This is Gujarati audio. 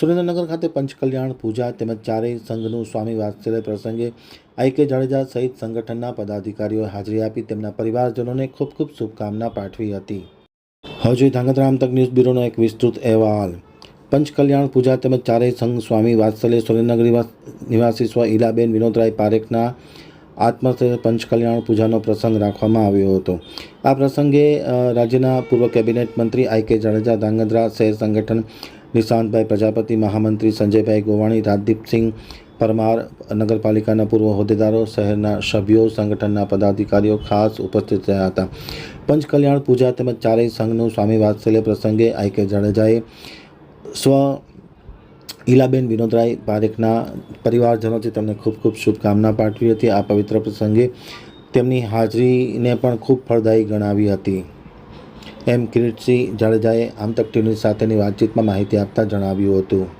સુરેન્દ્રનગર ખાતે પંચકલ્યાણ પૂજા તેમજ ચારેય સંઘનું સ્વામી વાત્સલ્ય પ્રસંગે આઈ કે જાડેજા સહિત સંગઠનના પદાધિકારીઓએ હાજરી આપી તેમના પરિવારજનોને ખૂબ ખૂબ શુભકામના પાઠવી હતી. હજુ ધાંગધ્રામ તક ન્યૂઝ બ્યુરોનો એક વિસ્તૃત અહેવાલ. પંચકલ્યાણ પૂજા તેમજ ચારેય સંઘ સ્વામી વાત્સલ્ય સુરેન્દ્રનગર નિવાસી સ્વ ઈલાબેન વિનોદરાય પારેખના આત્મહત્યા પંચકલ્યાણ પૂજાનો પ્રસંગ રાખવામાં આવ્યો હતો. આ પ્રસંગે રાજ્યના પૂર્વ કેબિનેટ મંત્રી આઈ કે જાડેજા, ધાંગધ્રા શહેર સંગઠન નિશાંતભાઈ પ્રજાપતિ, મહામંત્રી સંજયભાઈ ગોવાણી, રાજદીપસિંહ પરમાર, નગરપાલિકાના પૂર્વ હોદ્દેદારો, શહેરના સભ્યો, સંગઠનના પદાધિકારીઓ ખાસ ઉપસ્થિત રહ્યા હતા. પંચકલ્યાણ પૂજા તેમજ ચારેય સંઘનું સ્વામી વાત્સલ્ય પ્રસંગે આઈ કે જાડેજાએ સ્વ ઈલાબેન વિનોદરાય પારેખના પરિવારજનોથી તેમને ખૂબ ખૂબ શુભકામના પાઠવી હતી આ પવિત્ર પ્રસંગે. તેમની હાજરીને પણ ખૂબ ફળદાયી ગણાવી હતી. એમ કિરીટસિંહ જાડેજાએ આમતક ટીવી સાથેની વાતચીતમાં માહિતી આપતા જણાવ્યું હતું.